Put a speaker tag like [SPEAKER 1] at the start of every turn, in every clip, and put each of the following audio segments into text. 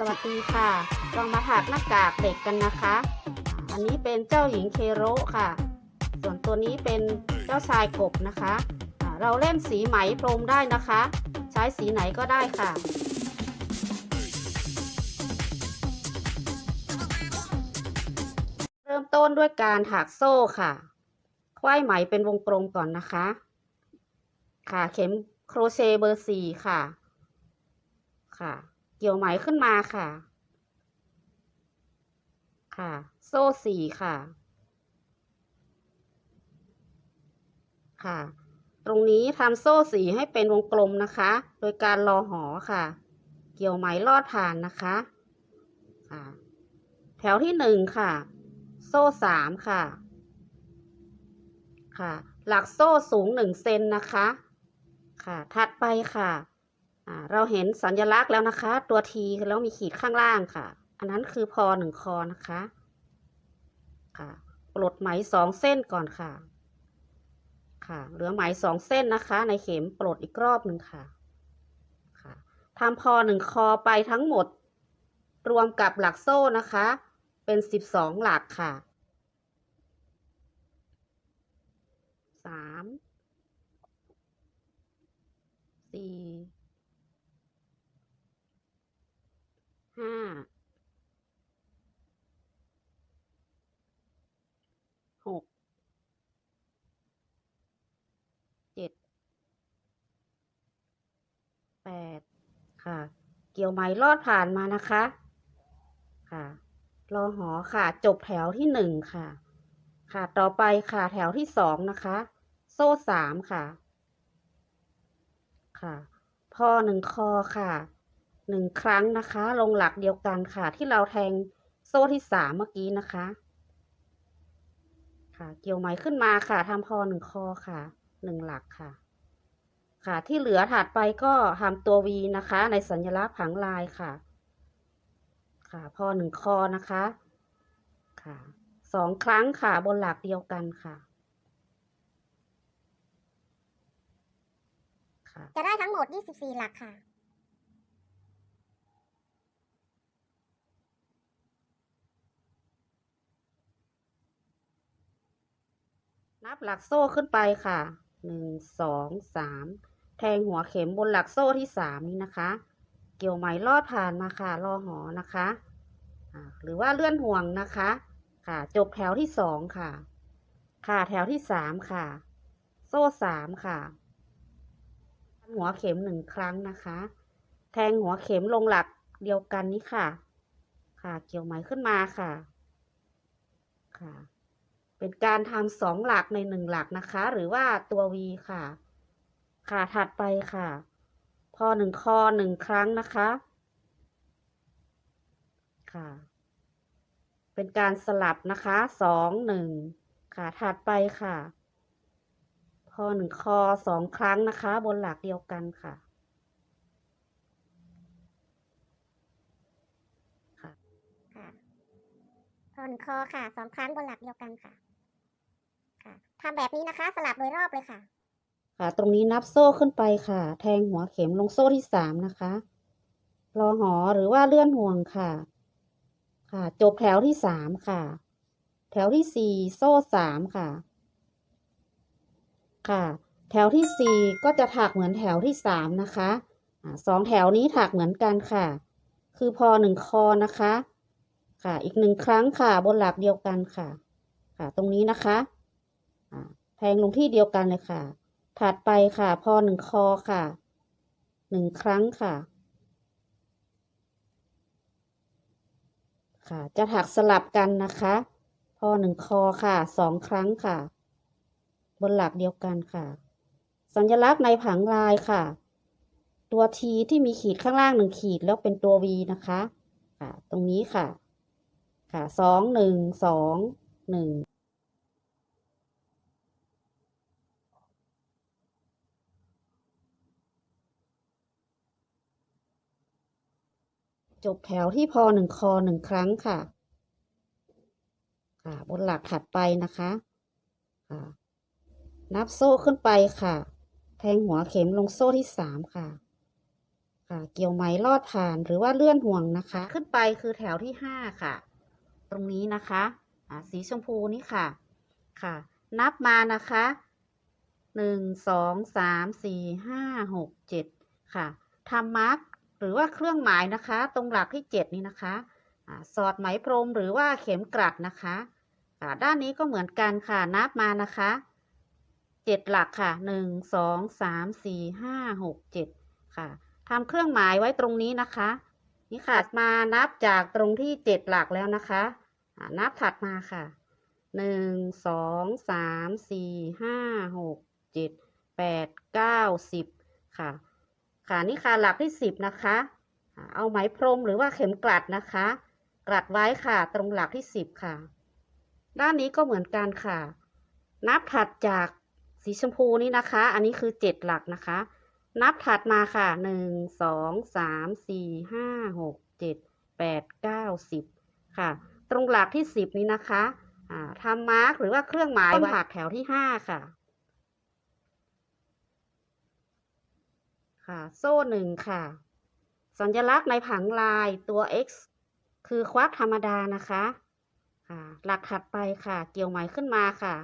[SPEAKER 1] สวัสดีค่ะลองมาถักหน้ากากเด็กกันนะคะ อันนี้เป็นเจ้าหญิงเคโรค่ะ ส่วนตัวนี้เป็นเจ้าชายกบนะคะ เราเล่นสีไหมพรมได้นะคะ ใช้สีไหนก็ได้ค่ะเริ่มต้นด้วยการถักโซ่ค่ะคว้ายไหมเป็นวงกลมก่อนนะคะ ค่ะ เข็มโครเชต์เบอร์สี่ค่ะ ค่ะ เกี่ยวไหมขึ้นมาค่ะ ค่ะ โซ่สี่ค่ะ ค่ะ ตรงนี้ทำโซ่สีให้เป็นวงกลมนะคะ โดยการรอหอค่ะ เกี่ยวไหมลอดผ่านนะคะค่ะแถวที่หนึ่งค่ะ โซ่สามค่ะ ค่ะ หลักโซ่สูงหนึ่งเซนนะคะ ค่ะ ถัดไปค่ะ เราเห็นสัญลักษณ์แล้วนะคะ ตัวทีแล้วมีขีดข้างล่างค่ะ อันนั้นคือพอหนึ่งคอนะคะค่ะปลดไหมสองเส้นก่อนค่ะ ค่ะเหลือไหมสองเส้นนะคะ ในเข็มปลดอีกรอบหนึ่งค่ะค่ะทำพอหนึ่งคอไปทั้งหมด รวมกับหลักโซ่นะคะ เป็นสิบสองหลักค่ะสามสี่ ห้าหกเจ็ดแปดค่ะ เกี่ยวไหมลอดผ่านมานะคะ ค่ะรอหอค่ะ จบแถวที่หนึ่งค่ะ ค่ะ ต่อไปค่ะ แถวที่สองนะคะ โซ่สามค่ะ ค่ะพอหนึ่งคอค่ะ หนึ่งครั้งนะคะ ลงหลักเดียวกันค่ะ ที่เราแทงโซ่ที่สามเมื่อกี้นะคะ ค่ะ เกี่ยวไหมขึ้นมาค่ะทำพอหนึ่งคอค่ะหนึ่งหลักค่ะ ค่ะที่เหลือถัดไปก็ทำตัววีนะคะ ในสัญลักษณ์ผังลายค่ะ ค่ะ พอหนึ่งคอนะคะ ค่ะสองครั้งค่ะบนหลักเดียวกันค่ะค่ะ
[SPEAKER 2] จะได้ทั้งหมด 24 หลักค่ะ
[SPEAKER 1] นับหลักโซ่ขึ้นไปค่ะหนึ่งสองสามแทงหัวเข็มบนหลักโซ่ที่สามนี้นะคะ เกี่ยวไหมลอดผ่านมาค่ะรอหอนะคะหรือว่าเลื่อนห่วงนะคะ ค่ะจบแถวที่สองค่ะ ค่ะแถวที่สามค่ะ โซ่สามค่ะหัวเข็มหนึ่งครั้งนะคะ แทงหัวเข็มลงหลักเดียวกันนี้ค่ะ ค่ะ เกี่ยวไหมขึ้นมาค่ะ ค่ะ เป็นการทำสองหลักในหนึ่งหลักนะคะ หรือว่าตัว V ค่ะ ค่ะถัดไปค่ะ พอหนึ่งคอหนึ่งครั้งนะคะ ค่ะ เป็นการสลับนะคะสองหนึ่งค่ะถัดไปค่ะ พอหนึ่งคอสองครั้งนะคะ บนหลักเดียวกันค่ะค่ะ
[SPEAKER 2] ค่ะพอหนึ่งคอค่ะสองครั้งบนหลักเดียวกันค่ะ ค่ะทำแบบนี้นะคะ สลับโดยรอบเลยค่ะ
[SPEAKER 1] ค่ะ ตรงนี้นับโซ่ขึ้นไปค่ะ แทงหัวเข็มลงโซ่ที่สามนะคะรอหอหรือว่าเลื่อนห่วงค่ะ ค่ะ จบแถวที่สามค่ะ แถวที่สี่โซ่สามค่ะ ค่ะ แถวที่สี่ก็จะถักเหมือนแถวที่สามนะคะสองแถวนี้ถักเหมือนกันค่ะ คือพอหนึ่งคอนะคะ ค่ะ อีกหนึ่งครั้งค่ะบนหลักเดียวกันค่ะ ค่ะ ตรงนี้นะคะ แทงลงที่เดียวกันเลยค่ะ ถัดไปค่ะพอหนึ่งคอค่ะหนึ่งครั้งค่ะ ค่ะ จะถักสลับกันนะคะ พอหนึ่งคอค่ะสองครั้งค่ะ บนหลักเดียวกันค่ะ สัญลักษณ์ในผังลายค่ะ ตัว T ที่มีขีดข้างล่างหนึ่งขีดแล้วเป็นตัว V นะคะ ค่ะ ตรงนี้ค่ะ ค่ะสองหนึ่งสองหนึ่ง จบแถวที่พอหนึ่งคอหนึ่งครั้งค่ะ ค่ะ บนหลักถัดไปนะคะค่ะนับโซ่ขึ้นไปค่ะ แทงหัวเข็มลงโซ่ที่สามค่ะ ค่ะ เกี่ยวไหมลอดผ่านหรือว่าเลื่อนห่วงนะคะ ขึ้นไปคือแถวที่ห้าค่ะ ตรงนี้นะคะอ่าสีชมพูนี่ค่ะ ค่ะ นับมานะคะหนึ่งสองสามสี่ห้าหกเจ็ดค่ะทำมาร์ก หรือว่าเครื่องหมายนะคะ ตรงหลักที่เจ็ดนี้นะคะอ่าสอดไหมพรมหรือว่าเข็มกลัดนะคะด้านนี้ก็เหมือนกันค่ะนับมานะคะเจ็ดหลักค่ะหนึ่งสองสามสี่ห้าหกเจ็ดค่ะทำเครื่องหมายไว้ตรงนี้นะคะ นี่ค่ะมานับจากตรงที่เจ็ดหลักแล้วนะคะนับถัดมาค่ะหนึ่งสองสามสี่ห้าหกเจ็ดแปดเก้าสิบค่ะ ค่ะนี่ค่ะหลักที่สิบนะคะอ่าเอาไหมพรมหรือว่าเข็มกลัดนะคะ กลัดไว้ค่ะตรงหลักที่สิบค่ะ ด้านนี้ก็เหมือนกันค่ะ นับถัดจากสีชมพูนี้นะคะ อันนี้คือเจ็ดหลักนะคะ นับถัดมาค่ะหนึ่งสองสามสี่ห้าหกเจ็ดแปดเก้าสิบค่ะ ตรงหลักที่สิบนี้นะคะอ่าทำมาร์กหรือว่าเครื่องหมายไว้หักแถวที่ห้าค่ะ ค่ะ โซ่หนึ่งค่ะ สัญลักษณ์ในผังลายตัว x คือควักธรรมดานะคะค่ะหลักถัดไปค่ะ เกี่ยวไหมขึ้นมาค่ะ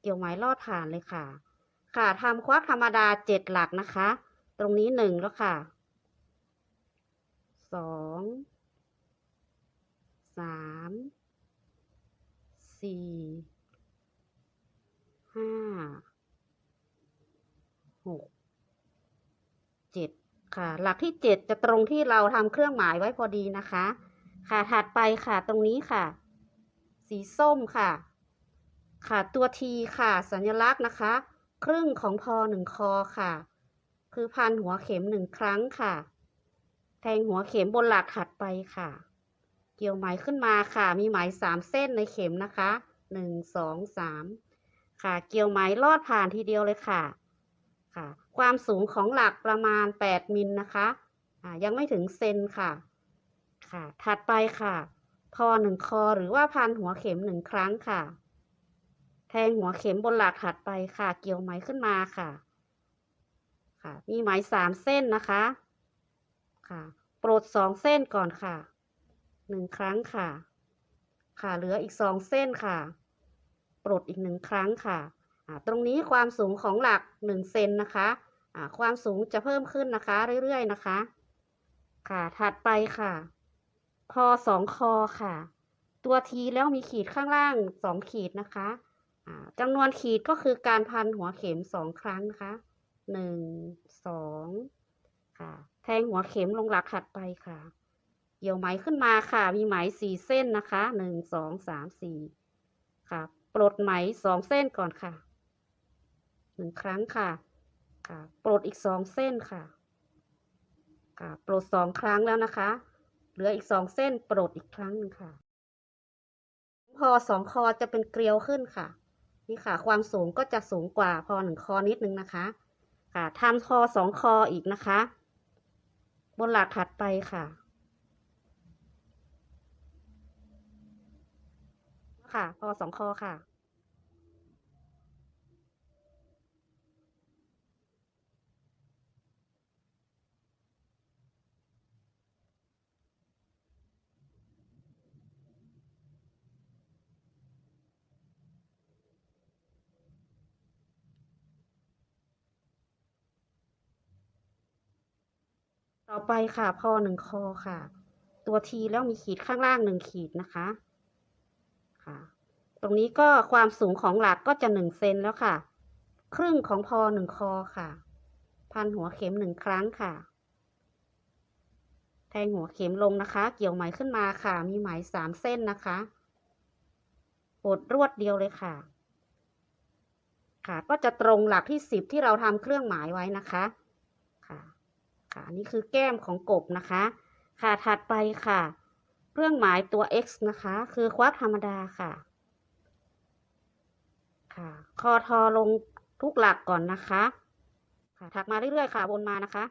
[SPEAKER 1] เกี่ยวไหมลอดผ่านเลยค่ะ ค่ะทำควักธรรมดาเจ็ดหลักนะคะ ตรงนี้หนึ่งแล้วค่ะสองสามสี่ห้า หก เจ็ด ค่ะ หลักที่เจ็ดจะตรงที่เราทำเครื่องหมายไว้พอดีนะคะ ค่ะถัดไปค่ะตรงนี้ค่ะ สีส้มค่ะ ค่ะตัวทีค่ะ สัญลักษณ์นะคะ ครึ่งของพอหนึ่งคอค่ะ คือพันหัวเข็มหนึ่งครั้งค่ะ แทงหัวเข็มบนหลักถัดไปค่ะ เกี่ยวไหมขึ้นมาค่ะ มีไหมสามเส้นในเข็มนะคะหนึ่งสองสามค่ะ เกี่ยวไหมลอดผ่านทีเดียวเลยค่ะ ค่ะ ความสูงของหลักประมาณแปดมิลนะคะอ่ายังไม่ถึงเซนค่ะ ค่ะ ถัดไปค่ะ พอหนึ่งคอหรือว่าพันหัวเข็มหนึ่งครั้งค่ะ แทงหัวเข็มบนหลักถัดไปค่ะ เกี่ยวไหมขึ้นมาค่ะ ค่ะ มีไหมสามเส้นนะคะ ค่ะปลดสองเส้นก่อนค่ะ หนึ่งครั้งค่ะ ค่ะ เหลืออีกสองเส้นค่ะปลดอีกหนึ่งครั้งค่ะ ตรงนี้ความสูงของหลักหนึ่งเซนนะคะความสูงจะเพิ่มขึ้นนะคะ เรื่อยๆนะคะ ค่ะถัดไปค่ะพอสองคอค่ะ ตัวทีแล้วมีขีดข้างล่างสองขีดนะคะอ่าจำนวนขีดก็คือการพันหัวเข็มสองครั้งนะคะหนึ่งสองค่ะแทงหัวเข็มลงหลักถัดไปค่ะเกี่ยวไหมขึ้นมาค่ะ มีไหมสี่เส้นนะคะหนึ่งสองสามสี่ค่ะปลดไหมสองเส้นก่อนค่ะ หนึ่งครั้งค่ะค่ะ ปลดอีกสองเส้นค่ะค่ะปลดสองครั้งแล้วนะคะ เหลืออีกสองเส้นปลดอีกครั้งหนึ่งค่ะ พอสองคอจะเป็นเกลียวขึ้นค่ะ นี่ค่ะ ความสูงก็จะสูงกว่าพอหนึ่งคอนิดนึงนะคะ ค่ะทำคอสองคออีกนะคะ บนหลักถัดไปค่ะค่ะ พอสองคอค่ะ ต่อไปค่ะ พอหนึ่งคอค่ะ ตัวทีแล้วมีขีดข้างล่างหนึ่งขีดนะคะ ค่ะ ตรงนี้ก็ความสูงของหลักก็จะหนึ่งเซนแล้วค่ะ ครึ่งของพอหนึ่งคอค่ะ พันหัวเข็มหนึ่งครั้งค่ะ แทงหัวเข็มลงนะคะ เกี่ยวไหมขึ้นมาค่ะ มีไหมสามเส้นนะคะปดรวดเดียวเลยค่ะ ค่ะ ก็จะตรงหลักที่สิบที่เราทำเครื่องหมายไว้นะคะ ค่ะอันนี่คือแก้มของกบนะคะ ค่ะถัดไปค่ะ เครื่องหมายตัว x นะคะ คือควักธรรมดาค่ะ ค่ะคอทอลงทุกหลักก่อนนะคะ ค่ะถักมาเรื่อยๆค่ะวนมานะคะ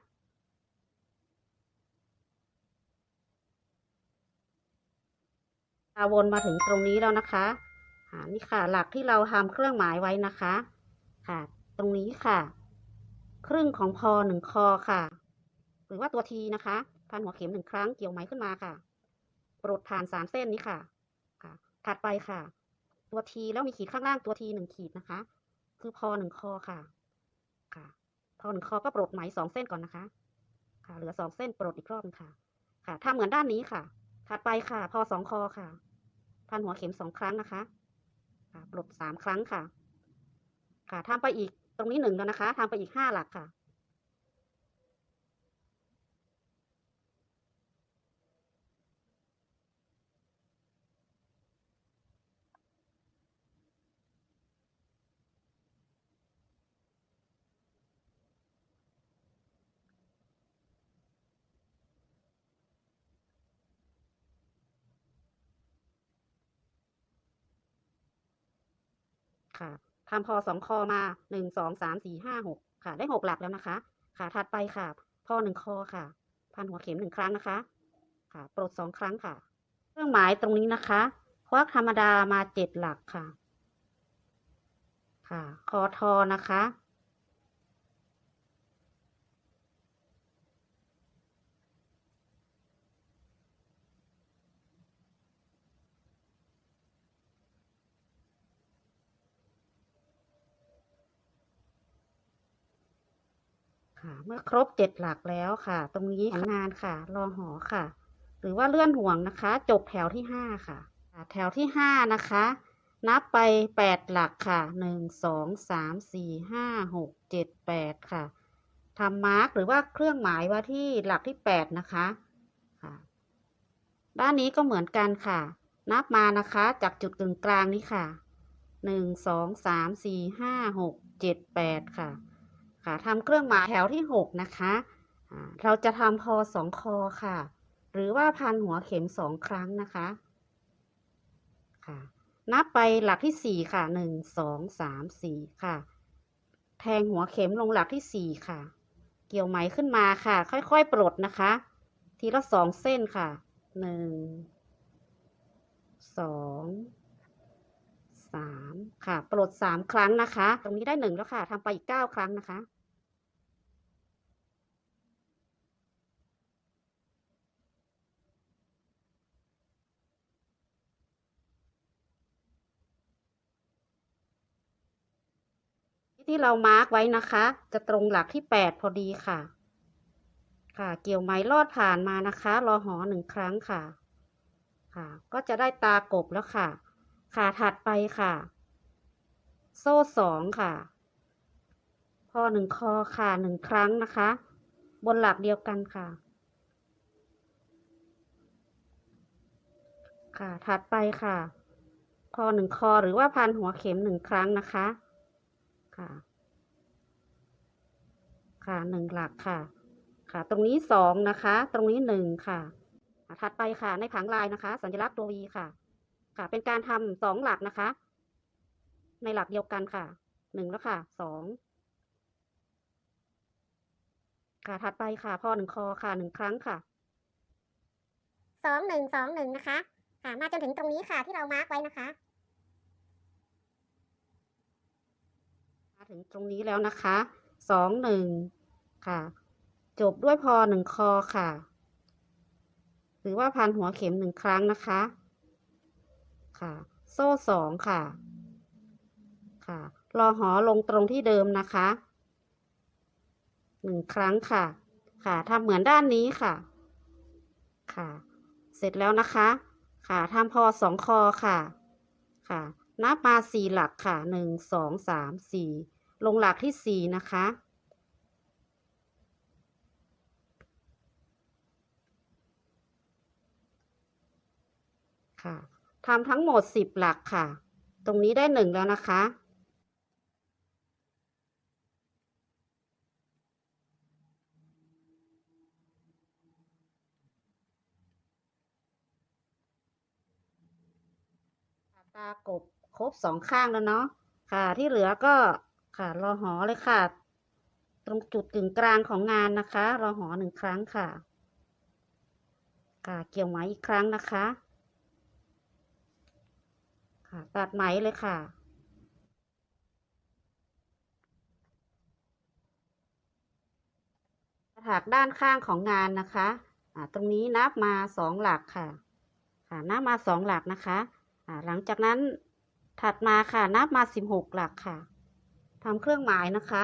[SPEAKER 1] ค่ะวนมาถึงตรงนี้แล้วนะคะอ่านี่ค่ะ หลักที่เราทำเครื่องหมายไว้นะคะ ค่ะ ตรงนี้ค่ะ ครึ่งของพอหนึ่งคอค่ะ หรือว่าตัวทีนะคะ พันหัวเข็มหนึ่งครั้งเกี่ยวไหมขึ้นมาค่ะปลดผ่านสามเส้นนี้ค่ะค่ะ ถัดไปค่ะ ตัวทีแล้วมีขีดข้างล่างตัวทีหนึ่งขีดนะคะ คือพอหนึ่งคอค่ะค่ะ พอหนึ่งคอก็ปลดไหมสองเส้นก่อนนะคะ ค่ะ เหลือสองเส้นปลดอีกรอบค่ะ ค่ะทำเหมือนด้านนี้ค่ะ ถัดไปค่ะ พอสองคอค่ะ พันหัวเข็มสองครั้งนะคะ ค่ะ ปลดสามครั้งค่ะ ค่ะทำไปอีกตรงนี้หนึ่งแล้วนะคะทำไปอีกห้าหลักค่ะ ค่ะทำพอสองคอมาหนึ่งสองสามสี่ห้าหกค่ะ ได้หกหลักแล้วนะคะ ค่ะ ถัดไปค่ะ พอหนึ่งคอค่ะ พันหัวเข็มหนึ่งครั้งนะคะ ค่ะ ปลดสองครั้งค่ะ เครื่องหมายตรงนี้นะคะ ควักธรรมดามาเจ็ดหลักค่ะ ค่ะ คอทอนะคะ ค่ะ เมื่อครบเจ็ดหลักแล้วค่ะ ตรงนี้งานค่ะ รองหอค่ะ หรือว่าเลื่อนห่วงนะคะ จบแถวที่ห้าค่ะ แถวที่ห้านะคะ นับไปแปดหลักค่ะหนึ่งสองสามสี่ห้าหกเจ็ดแปดค่ะทำมาร์กหรือว่าเครื่องหมายว่าที่หลักที่แปดนะคะค่ะ ด้านนี้ก็เหมือนกันค่ะ นับมานะคะจากจุดกึ่งกลางนี้ค่ะหนึ่งสองสามสี่ห้าหกเจ็ดแปดค่ะ ค่ะทำเครื่องหมายแถวที่หกนะคะ เราจะทำพอสองคอค่ะ หรือว่าพันหัวเข็มสองครั้งนะคะค่ะ นับไปหลักที่สี่ค่ะหนึ่งสองสามสี่ค่ะ แทงหัวเข็มลงหลักที่สี่ค่ะ เกี่ยวไหมขึ้นมาค่ะ ค่อยๆ ปลดนะคะ ทีละสองเส้นค่ะหนึ่งสองสามค่ะ ปลดสามครั้งนะคะ ตรงนี้ได้หนึ่งแล้วค่ะทำไปอีกเก้าครั้งนะคะ ที่เรามาร์กไว้นะคะ จะตรงหลักที่แปดพอดีค่ะ ค่ะเกี่ยวไหมลอดผ่านมานะคะ รอหอหนึ่งครั้งค่ะ ค่ะ ก็จะได้ตากบแล้วค่ะค่ะถัดไปค่ะ โซ่สองค่ะ พอหนึ่งคอค่ะหนึ่งครั้งนะคะ บนหลักเดียวกันค่ะ ค่ะถัดไปค่ะพอหนึ่งคอหรือว่าพันหัวเข็มหนึ่งครั้งนะคะ ค่ะ ค่ะหนึ่งหลักค่ะ ค่ะ ตรงนี้สองนะคะ ตรงนี้หนึ่งค่ะอะถัดไปค่ะ ในผังลายนะคะ สัญลักษณ์ตัว V ค่ะ ค่ะ เป็นการทำสองหลักนะคะ ในหลักเดียวกันค่ะหนึ่งแล้วค่ะสองค่ะถัดไปค่ะพอหนึ่งคอค่ะหนึ่งครั้งค่ะ
[SPEAKER 2] สองหนึ่งสองหนึ่งนะคะ ค่ะมาจนถึงตรงนี้ค่ะที่เรามาร์กไว้นะคะ
[SPEAKER 1] มา ถึงตรงนี้แล้วนะคะสองหนึ่งค่ะ จบด้วยพอหนึ่งคอค่ะ หรือว่าพันหัวเข็มหนึ่งครั้งนะคะ ค่ะ โซ่สองค่ะ ค่ะรอหอลงตรงที่เดิมนะคะหนึ่งครั้งค่ะ ค่ะทำเหมือนด้านนี้ค่ะ ค่ะ เสร็จแล้วนะคะ ค่ะทำพอสองคอค่ะ ค่ะ นับมาสี่หลักค่ะหนึ่งสองสามสี่ ลงหลักที่สี่นะคะ ค่ะทำทั้งหมดสิบหลักค่ะ ตรงนี้ได้หนึ่งแล้วนะคะตากบครบสองข้างแล้วเนาะค่ะ ที่เหลือก็ ค่ะ รอหอเลยค่ะ ตรงจุดกึ่งกลางของงานนะคะ รอหอหนึ่งครั้งค่ะ ค่ะ เกี่ยวไหมอีกครั้งนะคะ ค่ะตัดไหมเลยค่ะถักด้านข้างของงานนะคะอ่าตรงนี้นับมาสองหลักค่ะ ค่ะ นับมาสองหลักนะคะอ่าหลังจากนั้นถัดมาค่ะ นับมาสิบหกหลักค่ะ ทำเครื่องหมายนะคะ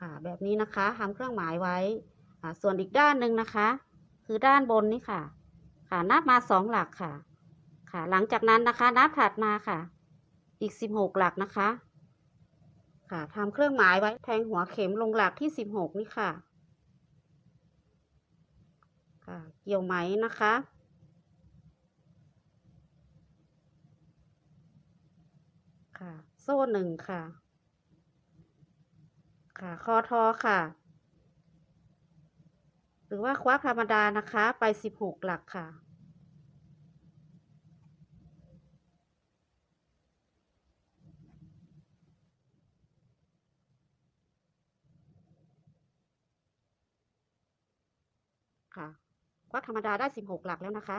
[SPEAKER 1] ค่ะแบบนี้นะคะทำเครื่องหมายไว้ส่วนอีกด้านหนึ่งนะคะ คือด้านบนนี่ค่ะ ค่ะนับมาสองหลักค่ะ ค่ะ หลังจากนั้นนะคะนับถัดมาค่ะ อีกสิบหกหลักนะคะ ค่ะทำเครื่องหมายไว้แทงหัวเข็มลงหลักที่สิบหกนี่ค่ะ ค่ะ เกี่ยวไหมนะคะค่ะ โซ่หนึ่งค่ะ ค่ะคอทอค่ะ หรือว่าควักธรรมดานะคะ ไปสิบหกหลักค่ะ ค่ะ ควักธรรมดาได้สิบหกหลักแล้วนะคะ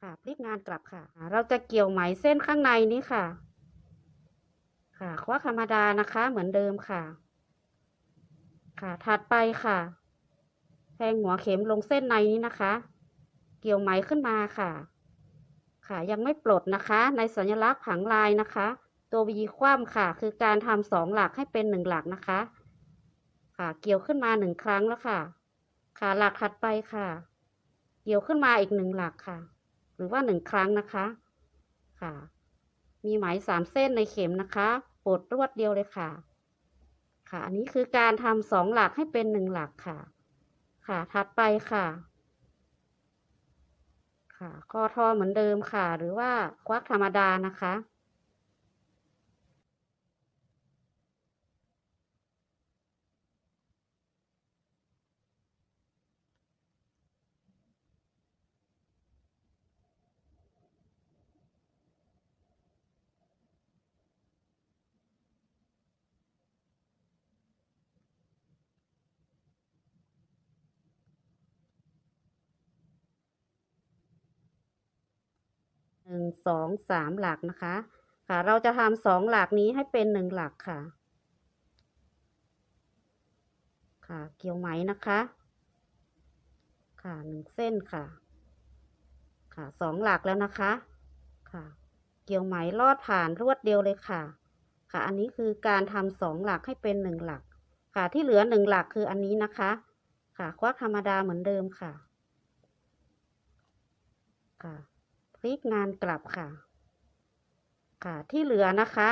[SPEAKER 1] ค่ะพลิกงานกลับค่ะ เราจะเกี่ยวไหมเส้นข้างในนี้ค่ะ ค่ะ ควักธรรมดานะคะเหมือนเดิมค่ะ ค่ะ ถัดไปค่ะแทงหัวเข็มลงเส้นในนี้นะคะ เกี่ยวไหมขึ้นมาค่ะ ค่ะ ยังไม่ปลดนะคะ ในสัญลักษณ์ผังลายนะคะ ตัววีคว่ำค่ะ คือการทำสองหลักให้เป็นหนึ่งหลักนะคะ ค่ะ เกี่ยวขึ้นมาหนึ่งครั้งแล้วค่ะ ค่ะ หลักถัดไปค่ะ เกี่ยวขึ้นมาอีกหนึ่งหลักค่ะ หรือว่าหนึ่งครั้งนะคะ ค่ะ มีไหมสามเส้นในเข็มนะคะ ปลดรวดเดียวเลยค่ะ ค่ะ อันนี้คือการทำสองหลักให้เป็นหนึ่งหลักค่ะ ค่ะ ถัดไปค่ะ ค่ะคอทอเหมือนเดิมค่ะ หรือว่าควักธรรมดานะคะ นึ่งสองสามหลักนะคะ ค่ะ เราจะทำสองหลักนี้ให้เป็นหนึ่งหลักค่ะ ค่ะ เกี่ยวไหมนะคะ ค่ะหนึ่งเส้นค่ะ ค่ะสองหลักแล้วนะคะ ค่ะ เกี่ยวไหมลอดผ่านรวดเดียวเลยค่ะ ค่ะ อันนี้คือการทำสองหลักให้เป็นหนึ่งหลัก ค่ะ ที่เหลือหนึ่งหลักคืออันนี้นะคะ ค่ะ ควักธรรมดาเหมือนเดิมค่ะ ค่ะ พลิกงานกลับค่ะ ค่ะที่เหลือนะคะ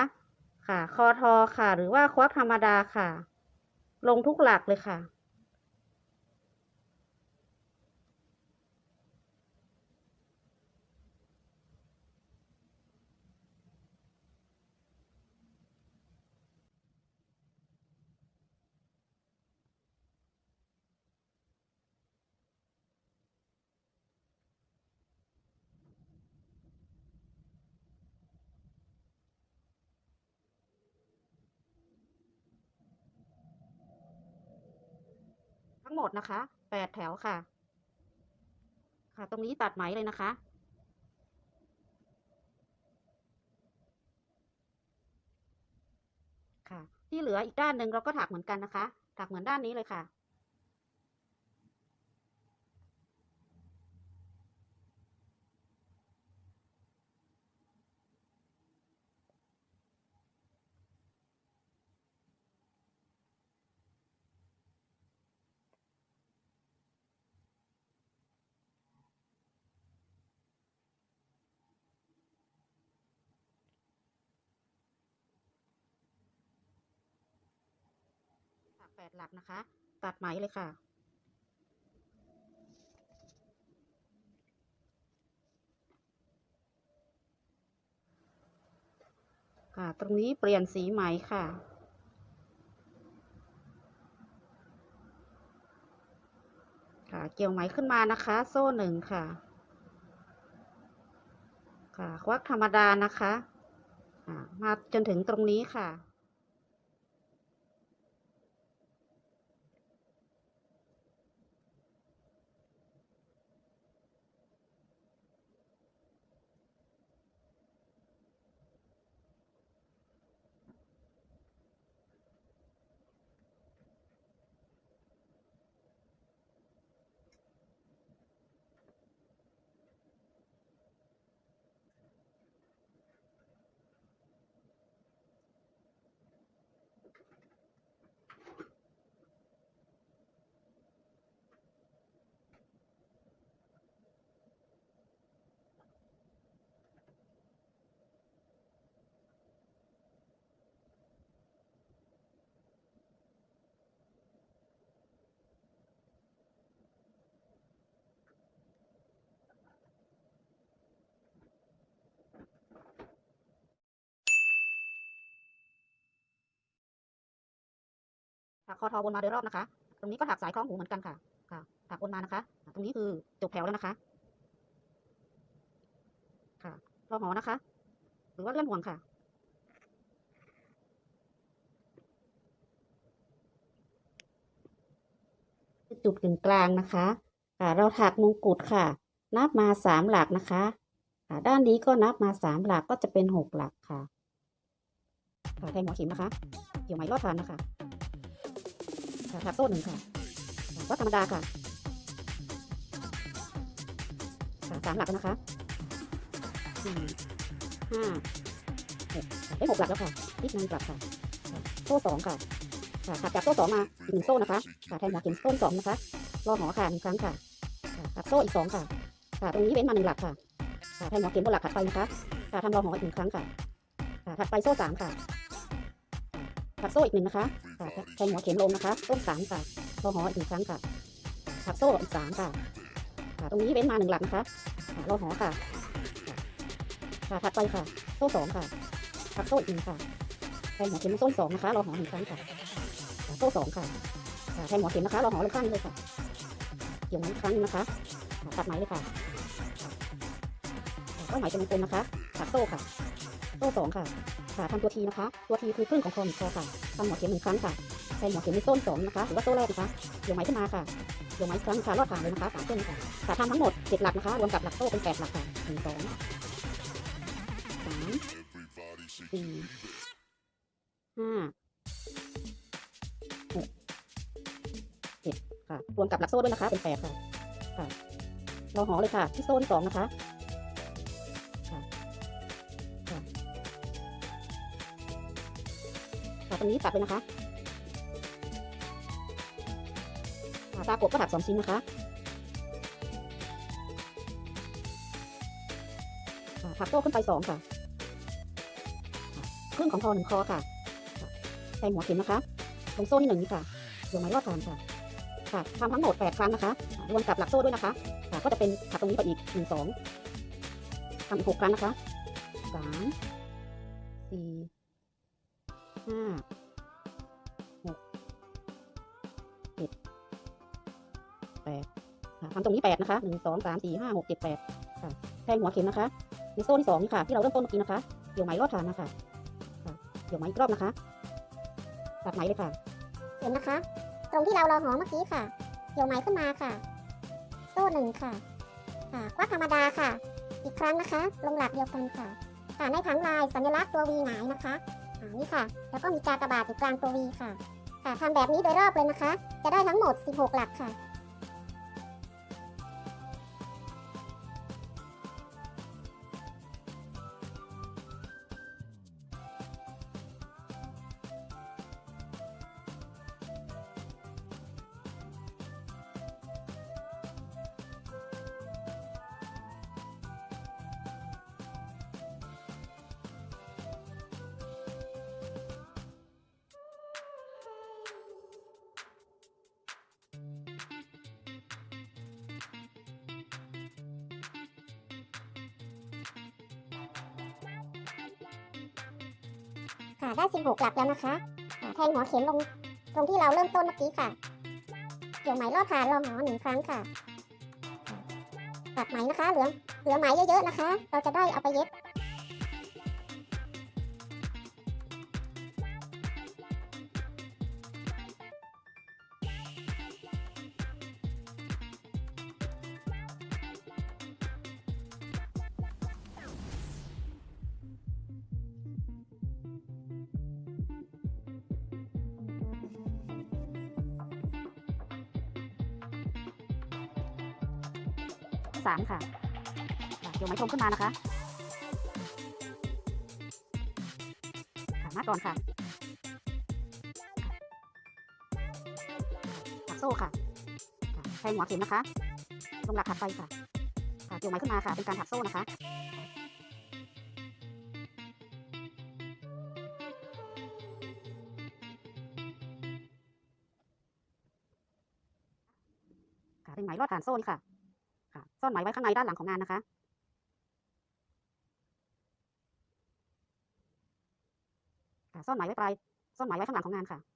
[SPEAKER 1] ค่ะ คอทอค่ะ หรือว่าควักธรรมดาค่ะ ลงทุกหลักเลยค่ะ งหมดนะคะแปดแถวค่ะ ค่ะ ตรงนี้ตัดไหมเลยนะคะ ค่ะ ที่เหลืออีกด้านหนึ่งเราก็ถักเหมือนกันนะคะ ถักเหมือนด้านนี้เลยค่ะ ถักแปดหลักนะคะ ตัดไหมเลยค่ะ ค่ะ ตรงนี้เปลี่ยนสีไหมค่ะค่ะเกี่ยวไหมขึ้นมานะคะ โซ่หนึ่งค่ะ ค่ะ ควักธรรมดานะคะ มาจนถึงตรงนี้ค่ะ ถักคอทอวนมาโดยรอบนะคะ ตรงนี้ก็ถักสายคล้องหูเหมือนกันค่ะ ค่ะ ถักวนมานะคะ ตรงนี้คือจบแถวแล้วนะคะ ค่ะรอหอนะคะ หรือว่าเลื่อนห่วงค่ะ จุดกึ่งกลางนะคะ ค่ะ เราถักมงกุฎค่ะ นับมาสามหลักนะคะค่ะด้านนี้ก็นับมาสามหลักก็จะเป็นหกหลักค่ะ ค่ะแทงหัวเข็มนะคะ เกี่ยวไหมรอดทานนะคะ ค่ะถักโซ่หนึ่งค่ะค่ะวัดธรรมดาค่ะสามหลักแล้วนะคะสี่ห้าหกได้หกหลักแล้วค่ะนิดนึงกลับค่ะโซ่สองค่ะค่ะถักจากโซ่สองมาอีกหนึ่งโซ่นะคะค่ะแทงหัวเข็มโซ่สองนะคะรอหอค่ะหนึ่งครั้งค่ะถักโซ่อีกสองค่ะค่ะตรงนี้เว้นมาหนึ่งหลักค่ะค่ะแทงหัวเข็มบนหลักถัดไปนะคะค่ะทำรอหออีกหนึ่งครั้งค่ะค่ะถัดไปโซ่สามค่ะถักโซ่อีกหนึ่งนะคะค่ะแทงหัวเข็มลงนะคะต้นสามค่ะรอหออีกครั้งค่ะถักโซ่อีกสามค่ะค่ะตรงนี้เว้นมาหนึ่งหลักนะคะค่ะรอหอค่ะค่ะถัดไปค่ะ โซ่สองค่ะถักโซ่อีกหนึ่งค่ะแทงหัวเข็มโซ่สองนะคะรอหอหนึ่งครั้งค่ะโซ่สองค่ะค่ะแทงหัวเข็มนะคะรอหอลงข้างเลยค่ะเกี่ยวไหมอีกครั้งนะคะตัดไหมเลยค่ะก็ไหมเป็นวงกลมนะคะตัดโซ่ค่ะ โซ่สองค่ะ ค่ะทำตัวทีนะคะ ตัวทีคือครึ่งของคอหนึ่งคอค่ะทำหัวเข็มหนึ่งครั้งค่ะใส่หัวเข็มในโซ่สองนะคะหรือว่าโซ่แรกนะคะเกี่ยวไหมขึ้นมาค่ะเกี่ยวไมอีกครั้งค่ะรอดผ่านเลยนะคะสามเส้นค่ะค่ะทำทั้งหมดเจ็ดหลักนะคะรวมกับหลักโซ่เป็นแปดหลักค่ะหนึ่งสองสามสี่ห้าเจ็ดค่ะรวมกับหลักโซ่ด้วยนะคะเป็นแปดค่ะค่ะรอหอเลยค่ะที่โซ่ที่สองนะคะ ค่ะตรงนี้ตัดเลยนะคะตากบก็ถักสองชิ้นนะคะถักโซ่ขึ้นไปสองค่ะครึ่งของคอหนึ่งคอค่ะใส่หัวเข็มนะคะ ลงโซ่ที่หนึ่งนี่ค่ะลงไม้รอดทานค่ะค่ะทำทั้งหมด8ครั้งนะคะ รวมกับหลักโซ่ด้วยนะคะค่ะก็จะเป็นถักตรงนี้ไปอีก1 2ทำอีก6ครั้งนะคะ 3 4 5 6 7 8ค่ะทำตรงนี้8นะคะ1 2 3 4 5 6 7 8ค่ะแทงหัวเข็มนะคะ ในโซ่ที่2นี่ค่ะ ที่เราเริ่มต้นเมื่อกี้นะคะเกี่ยวไหมรอดฐานนะคะเกี่ยวไหมอีกรอบนะคะตัดไหมเลยค่ะ
[SPEAKER 2] เห็นนะคะ ตรงที่เรารอหอเมื่อกี้ค่ะเกี่ยวไหมขึ้นมาค่ะ โซ่หนึ่งค่ะ ค่ะควักธรรมดาค่ะ อีกครั้งนะคะ ลงหลักเดียวกันค่ะ ค่ะในผังลายสัญลักษณ์ตัววีหงายนะคะานี่ค่ะ แล้วก็มีกากบาทอยู่กลางตัววีค่ะ ค่ะทำแบบนี้โดยรอบเลยนะคะ จะได้ทั้งหมด 16 หลักค่ะ แล้วนะคะแทงหัวเข็มลงตรงที่เราเริ่มต้นเมื่อกี้ค่ะ เกี่ยวไหมรอบผ่านรองหอหนึ่งครั้งค่ะตัดไหมนะคะ เหลือเหลือไหมเยอะๆนะคะ เราจะได้เอาไปเย็บา
[SPEAKER 1] มค่ะค่ะเกี่ยวไหมพรมขึ้นมานะคะมาก่อนค่ะถักโซ่ค่ะค่ะแทงหัวเข็มนะคะ ลงหลักถัดไปค่ะเกี่ยวไหมขึ้นมาค่ะ เป็นการถักโซ่นะคะค่ะเป็นไหมรอดฐานโซ่นี่ค่ะ ซ่อนหมายไว้ข้างในด้านหลังของงานนะคะค่ะซ่อนหมายไว้ปลายซ่อนหมายไว้ข้างหลังของงานค่ะ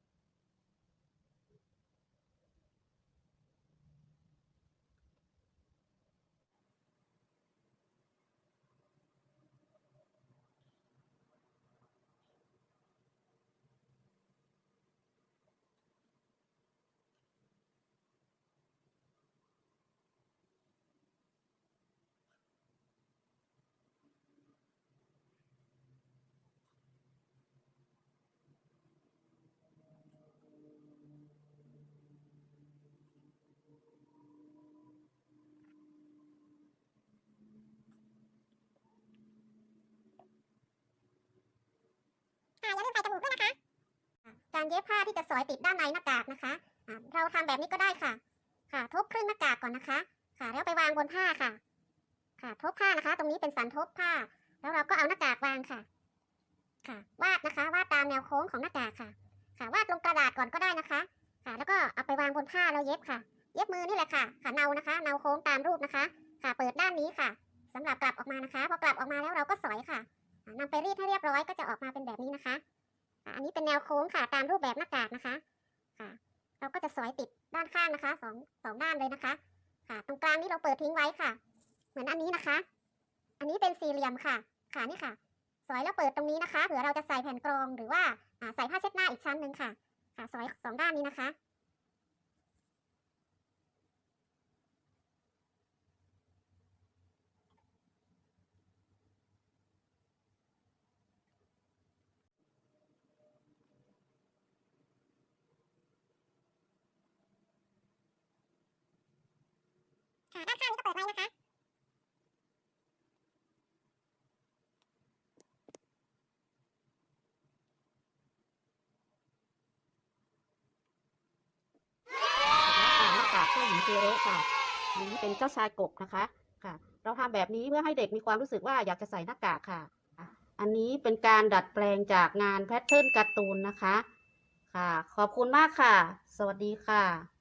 [SPEAKER 1] การ
[SPEAKER 2] เย็บผ้าที่จะสอยติดด้านในหน้ากากนะคะ เราทำแบบนี้ก็ได้ค่ะ ค่ะ ทบครึ่งหน้ากากก่อนนะคะ ค่ะ แล้วไปวางบนผ้าค่ะ ค่ะ ทบผ้านะคะ ตรงนี้เป็นสันทบผ้า แล้วเราก็เอาหน้ากากวางค่ะ ค่ะ วาดนะคะ วาดตามแนวโค้งของหน้ากากค่ะ ค่ะ วาดลงกระดาษก่อนก็ได้นะคะ ค่ะ แล้วก็เอาไปวางบนผ้าแล้วเย็บค่ะ เย็บมือนี่แหละค่ะ ค่ะ เนานะคะ เนาโค้งตามรูปนะคะ ค่ะ เปิดด้านนี้ค่ะสำหรับกลับออกมานะคะ พอกลับออกมาแล้วเราก็สอยค่ะอ่านำไปรีดให้เรียบร้อยก็จะออกมาเป็นแบบนี้นะคะ อันนี้เป็นแนวโค้งค่ะตามรูปแบบหน้ากากนะคะค่ะ เราก็จะสอยติดด้านข้างนะคะสองสองด้านเลยนะคะ ค่ะ ตรงกลางนี้เราเปิดทิ้งไว้ค่ะ เหมือนอันนี้นะคะ อันนี้เป็นสี่เหลี่ยมค่ะ ค่ะนี่ค่ะ สอยแล้วเปิดตรงนี้นะคะเผื่อเราจะใส่แผ่นกรองหรือว่าใส่ผ้าเช็ดหน้าอีกชั้นหนึ่งค่ะ ค่ะสอยสองด้านนี้นะคะ ด้านข้างนี้ก็เปิดไว้นะคะ
[SPEAKER 1] ค่หน้ากากเจ้าหญิงเจโร่ค่ะนี้เป็นเจ้าชายกบนะคะค่ะ เราทำแบบนี้เพื่อให้เด็กมีความรู้สึกว่าอยากจะใส่หน้ากากค่ะ อันนี้เป็นการดัดแปลงจากงานแพทเทิร์นการ์ตูนนะคะ ค่ะ ขอบคุณมากค่ะ สวัสดีค่ะ